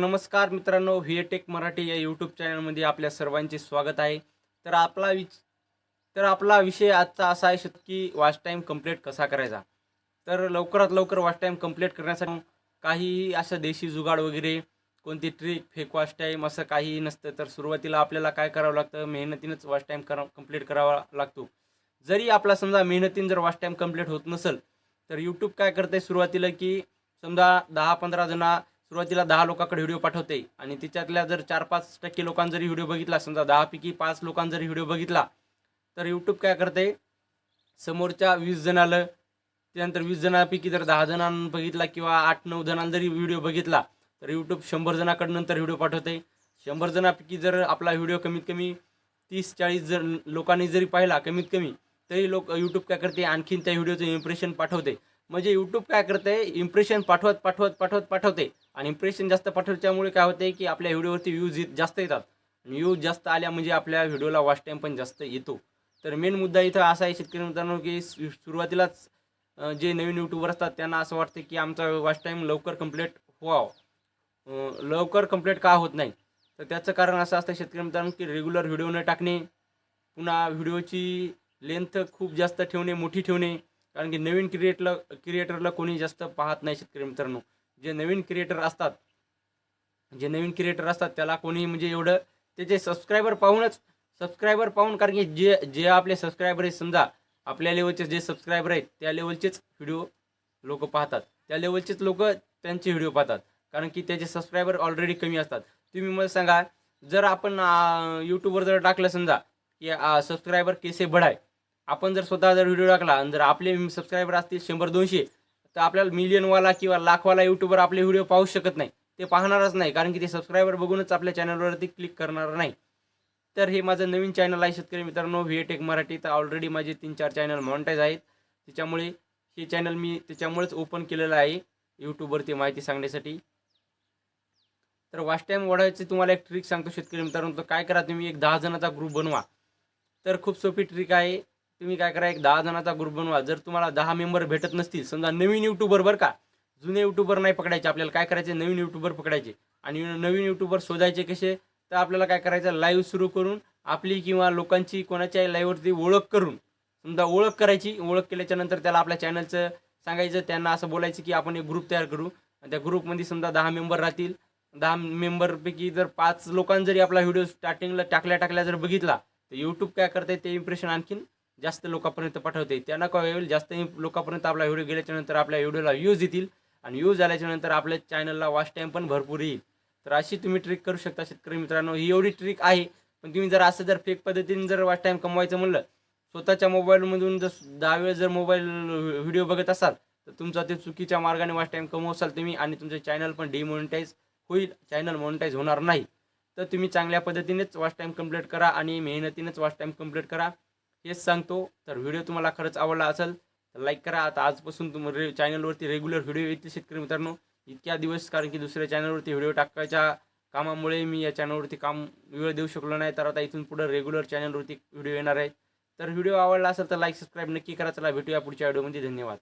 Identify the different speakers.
Speaker 1: नमस्कार मित्रांनो व्हिएटेक मराठी या यूट्यूब चॅनलमध्ये आपल्या सर्वांचे स्वागत आहे. तर आपला विच तर आपला विषय आजचा असा आहे की वॉच टाईम कंप्लीट कसा करायचा? तर लवकरात लवकर वॉच टाईम कंप्लीट करण्यासाठी काही असं देशी जुगाड वगैरे कोणती ट्रिक फेक वॉच टाईम असं काही नसतं तर सुरुवातीला आपल्याला काय करावं लागतं? मेहनतीनंच वॉच टाईम करा कंप्लीट करावा लागतो. जरी आपला समजा मेहनतीनं जर वॉच टाईम कंप्लीट होत नसेल तर यूट्यूब काय करते सुरुवातीला की समजा दहा पंधरा जणा सुरुवातीला दहा लोकांकडे व्हिडिओ पाठवते आणि तिच्यातल्या जर चार पाच टक्के लोकांनी जरी व्हिडिओ बघितला समजा दहापैकी पाच लोकांनी जरी व्हिडिओ बघितला तर यूट्यूब काय करते? समोरच्या वीस जणाला त्यानंतर वीस जणांपैकी जर दहा जणांना बघितला किंवा आठ नऊ जणांना जरी व्हिडिओ बघितला तर यूट्यूब शंभर जणांकडे नंतर व्हिडिओ पाठवते. शंभर जणांपैकी जर आपला व्हिडिओ कमीत कमी तीस चाळीस जण लोकांनी जरी पाहिला कमीत कमी तरी लोक यूट्यूब काय करते? आणखीन त्या व्हिडिओचं इम्प्रेशन पाठवते. म्हणजे यूट्यूब काय करते? इम्प्रेशन पाठवत पाठवत पाठवत पाठवते. आणि इम्प्रेशन जास्त पाठवल्यामुळे काय होते की आपल्या व्हिडिओवरती व्ह्यूज जास्त येतात. व्ह्यूज जास्त आल्या म्हणजे आपल्या व्हिडिओला वॉच टाईम पण जास्त येतो. तर मेन मुद्दा इथं असा आहे शेतकरी मित्रांनो की सुरुवातीलाच जे नवीन यूट्यूबर असतात त्यांना असं वाटतं की आमचा वॉच टाईम लवकर कंप्लीट व्हावं. लवकर कंप्लीट का होत नाही? तर त्याचं कारण असं असतं शेतकरी मित्रांनो की रेग्युलर व्हिडिओ न टाकणे पुन्हा व्हिडिओची लेंथ खूप जास्त ठेवणे मोठी ठेवणे कारण की नवीन क्रिएटला क्रिएटरला कोणी जास्त पाहत नाही शेतकरी मित्रांनो. जे नवीन क्रिएटर असतात जे नवीन क्रिएटर असतात त्याला कोणी म्हणजे एवढं त्याचे सबस्क्रायबर पाहूनच सबस्क्रायबर पाहून कारण की जे जे आपले सबस्क्रायबर आहेत समजा आपल्या लेवलचे जे सबस्क्रायबर आहेत त्या लेवलचेच व्हिडिओ लोक पाहतात. त्या लेवलचेच लोक त्यांचे व्हिडिओ पाहतात. कारण की त्याचे सबस्क्रायबर ऑलरेडी कमी असतात. तुम्ही मला सांगा जर आपण यूट्यूबवर जर टाकलं समजा की सबस्क्रायबर केसे बढाय? आपण जर स्वतः जर व्हिडिओ टाकला आणि जर आपले सबस्क्रायबर असतील शंभर दोनशे तर आपल्याला मिलियनवाला किंवा लाखवाला युट्यूबर आपले व्हिडिओ पाहू शकत नाही. ते पाहणारच नाही कारण की ते सबस्क्रायबर बघूनच आपल्या चॅनलवरती क्लिक करणार नाही. तर हे माझं नवीन चॅनल आहे शेतकरी मित्रांनो व्हिएटेक मराठी. तर ऑलरेडी माझे तीन चार चॅनल मॉनिटाईज आहेत. त्याच्यामुळे हे चॅनल मी त्याच्यामुळेच ओपन केलेलं आहे यूट्यूबवरती माहिती सांगण्यासाठी. तर वॉच टाईम वाढवायची तुम्हाला एक ट्रिक सांगतो शेतकरी मित्रांनो. तर काय करा तुम्ही? एक दहा जणाचा ग्रुप बनवा. तर खूप सोपी ट्रिक आहे. तुम्ही काय करा एक दहा जणांचा ग्रुप बनवा. जर तुम्हाला दहा मेंबर भेटत नसतील समजा नवीन युट्यूबर बरं का जुने युट्यूबर नाही पकडायचे आपल्याला काय करायचे? नवीन युट्यूबर पकडायचे. आणि नवीन युट्यूबर शोधायचे कसे? तर आपल्याला काय करायचं? लाईव्ह सुरू करून आपली किंवा लोकांची कोणाच्या लाईव्हवरती ओळख करून समजा ओळख करायची. ओळख केल्याच्यानंतर त्याला आपल्या चॅनलचं सांगायचं. त्यांना असं बोलायचं की आपण एक ग्रुप तयार करू. आणि त्या ग्रुपमध्ये समजा दहा मेंबर राहतील. दहा मेंबरपैकी जर पाच लोकांनी जरी आपला व्हिडिओ स्टार्टिंगला टाकल्या टाकल्या जर बघितला तर यूट्यूब काय करते ते इम्प्रेशन आणखीन जास्त लोकांपर्यंत पाठवते. त्यांना काय जास्त लोकांपर्यंत आपला व्हिडिओ गेल्याच्यानंतर आपल्या व्हिडिओला व्ह्यूज येतील. आणि व्ह्यूज झाल्याच्यानंतर आपल्या चॅनलला वॉच टाईम पण भरपूर येईल. तर अशी तुम्ही ट्रिक करू शकता शेतकरी मित्रांनो. ही एवढी ट्रिक आहे पण तुम्ही जर असं जर फेक पद्धतीने जर वॉच टाईम कमवायचं म्हणलं स्वतःच्या मोबाईलमधून जर दहा वेळ जर मोबाईल व्हिडिओ बघत असाल तर तुमचा ते चुकीच्या मार्गाने वॉच टाईम कमवसाल तुम्ही आणि तुमचं चॅनल पण डिमॉनिटाईज होईल. चॅनल मॉनिटाईज होणार नाही. तर तुम्ही चांगल्या पद्धतीनेच वॉच टाईम कंप्लीट करा आणि मेहनतीनेच वॉच टाईम कंप्लीट करा. हेच सांगतो. तर व्हिडिओ तुम्हाला खरंच आवडला असेल तर लाईक करा. आता आजपासून तुम रे चॅनलवरती रेग्युलर व्हिडिओ येतील शेतकरी मित्रांनो. इतक्या दिवस कारण की दुसऱ्या चॅनलवरती व्हिडिओ टाकायच्या कामामुळे मी या चॅनलवरती काम वेळ देऊ शकलो नाही. तर आता इथून पुढं रेग्युलर चॅनलवरती व्हिडिओ येणार आहे. तर व्हिडिओ आवडला असेल तर लाईक सबस्क्राईब नक्की करा. चला भेटूया पुढच्या व्हिडिओमध्ये धन्यवाद.